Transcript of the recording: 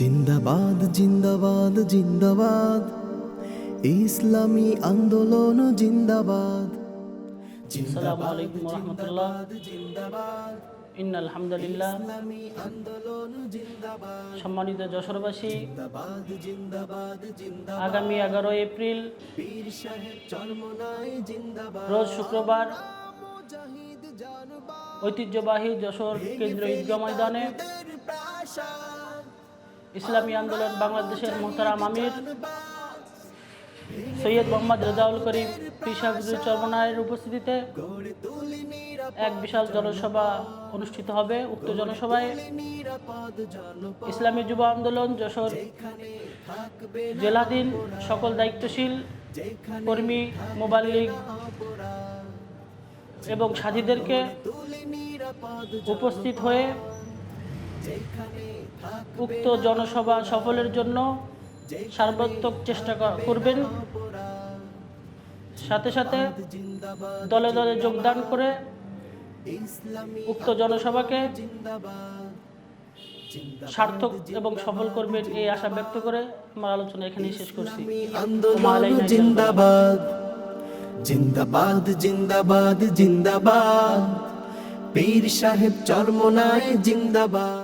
জিন্দাবাদ জিন্দাবাদ জিন্দাবাদ। ইসলামী আন্দোলন জিন্দাবাদ। আসসালামু আলাইকুম রহমতুল্লাহ। জিন্দাবাদ ইন আলহামদুলিল্লাহ। ইসলামী আন্দোলন জিন্দাবাদ। সম্মানিত যশোরবাসী জিন্দাবাদ জিন্দাবাদ জিন্দাবাদ। আগামী এগারোই এপ্রিল পীর সাহেব চরমনায় জিন্দাবাদ। রোজ শুক্রবার ঐতিহ্যবাহী যশোর কেন্দ্র ঈদগাহ ময়দানে ইসলামী আন্দোলন বাংলাদেশের মোহতারাম আমির সৈয়দ মোহাম্মদ রেজাউল করিম পিসাগুজু চরমনায়ের উপস্থিতিতে এক বিশাল জনসভা অনুষ্ঠিত হবে উক্ত জনসভায় ইসলামী যুব আন্দোলন, যশোর জেলাধীন, সকল দায়িত্বশীল কর্মী, মোবাইল লীগ এবং সাথীদেরকে উপস্থিত হয়ে উক্ত জনসভা সফলের জন্য সার্বাত্মক চেষ্টা করবেন। সাথে সাথে দলে দলে যোগদান করে উক্ত জনসভাকে সার্থক এবং সফল করবেন এই আশা ব্যক্ত করে আমার আলোচনা এখানেই শেষ করছি। জিন্দাবাদ। জিন্দাবাদ জিন্দাবাদ জিন্দাবাদ। পীর সাহেব চরমনায় জিন্দাবাদ।